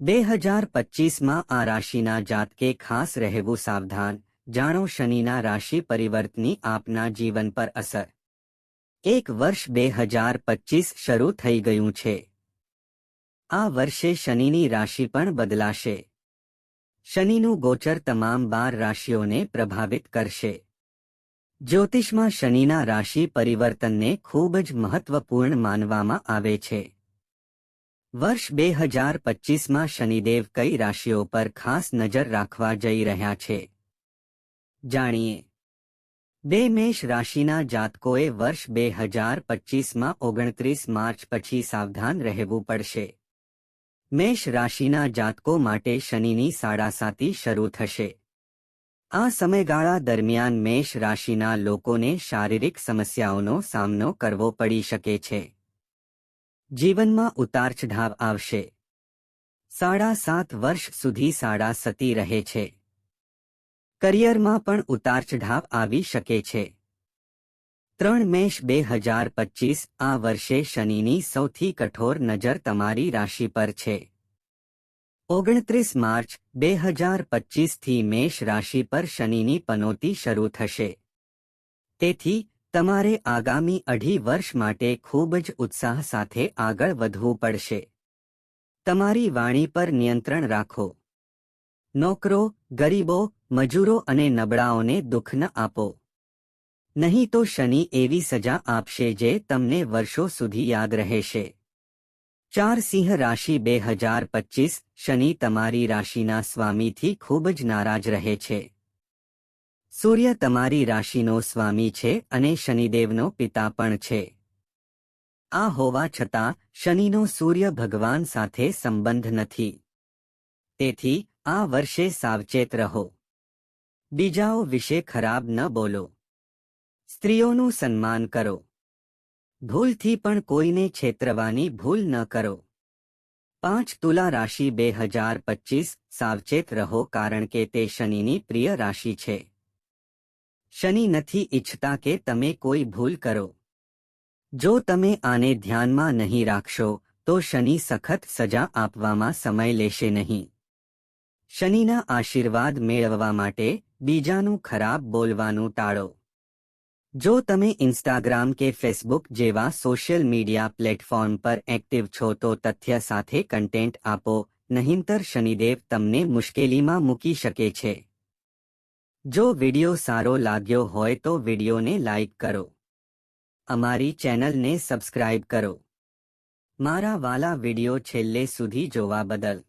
બે હજાર પચીસમાં આ રાશિના જાતકે ખાસ રહેવું સાવધાન, જાણો શનિના રાશિ પરિવર્તની આપના જીવન પર અસર. એક વર્ષ બે હજાર પચીસ શરૂ થઈ ગયું છે. આ વર્ષે શનિની રાશિ પણ બદલાશે. શનિનું ગોચર તમામ બાર રાશિઓને પ્રભાવિત કરશે. જ્યોતિષમાં શનિના રાશિ પરિવર્તનને ખૂબ જ મહત્વપૂર્ણ માનવામાં આવે છે. વર્ષ બે હજાર પચીસમાં શનિદેવ કઈ રાશિઓ પર ખાસ નજર રાખવા જઈ રહ્યા છે? જાણીએ. બે મેષ રાશિના જાતકોએ વર્ષ બે હજાર પચીસમાં ઓગણત્રીસ માર્ચ પછી સાવધાન રહેવું પડશે. મેષ રાશિના જાતકો માટે શનિની સાડાસાતી શરૂ થશે. આ સમયગાળા દરમિયાન મેષ રાશિના લોકોને શારીરિક સમસ્યાઓનો સામનો કરવો પડી શકે છે. જીવનમાં ઉતાર ચઢાવ આવશે. સાડા સાત વર્ષ સુધી સાડા સતી રહે છે. કરિયરમાં પણ ઉતાર ચઢાવ આવી શકે છે. ત્રણ મેષ બે હજાર પચીસ આ વર્ષે શનિની સૌથી કઠોર નજર તમારી રાશિ પર છે. ઓગણત્રીસ માર્ચ બે હજાર પચીસથી મેષ રાશિ પર શનિની પનોતી શરૂ થશે. તેથી તમારે આગામી અઢી વર્ષ માટે ખૂબ જ ઉત્સાહ સાથે આગળ વધવું પડશે. તમારી વાણી પર નિયંત્રણ રાખો. નોકરો, ગરીબો, મજૂરો અને નબળાઓને દુઃખ ન આપો. નહીં તો શનિ એવી સજા આપશે જે તમને વર્ષો સુધી યાદ રહેશે. ચાર સિંહ રાશિ બે હજાર પચીસ, શનિ તમારી રાશિના સ્વામીથી ખૂબ જ નારાજ રહે છે. સૂર્ય તમારી રાશિનો સ્વામી છે અને શનિદેવનો પિતા પણ છે. આ હોવા છતાં, શનિનો સૂર્ય ભગવાન સાથે સંબંધ નથી. તેથી, આ વર્ષે સાવચેત રહો. બીજાઓ વિશે ખરાબ ન બોલો. સ્ત્રીઓનું સન્માન કરો. ભૂલથી પણ કોઈને છેતરવાની ભૂલ ન કરો. પાંચ તુલા રાશિ બે હજાર પચીસ, સાવચેત રહો કારણ કે તે શનિની પ્રિય રાશિ છે. શનિ નથી ઈચ્છતા કે તમે કોઈ ભૂલ કરો. જો તમે આને ધ્યાનમાં નહીં રાખશો, તો શનિ સખત સજા આપવામાં સમય લેશે નહીં. શનિના આશીર્વાદ મેળવવા માટે બીજાનું ખરાબ બોલવાનું ટાળો. જો તમે ઇન્સ્ટાગ્રામ કે ફેસબુક જેવા સોશિયલ મીડિયા પ્લેટફોર્મ પર એક્ટિવ છો, તો તથ્ય સાથે કન્ટેન્ટ આપો, નહીંતર શનિદેવ તમને મુશ્કેલીમાં મૂકી શકે છે. જો વિડિયો સારો લાગ્યો હોય તો વિડિયોને લાઇક કરો. અમારી ચેનલને સબસ્ક્રાઇબ કરો. મારા વાલા વિડિયો છેલ્લે સુધી જોવા બદલ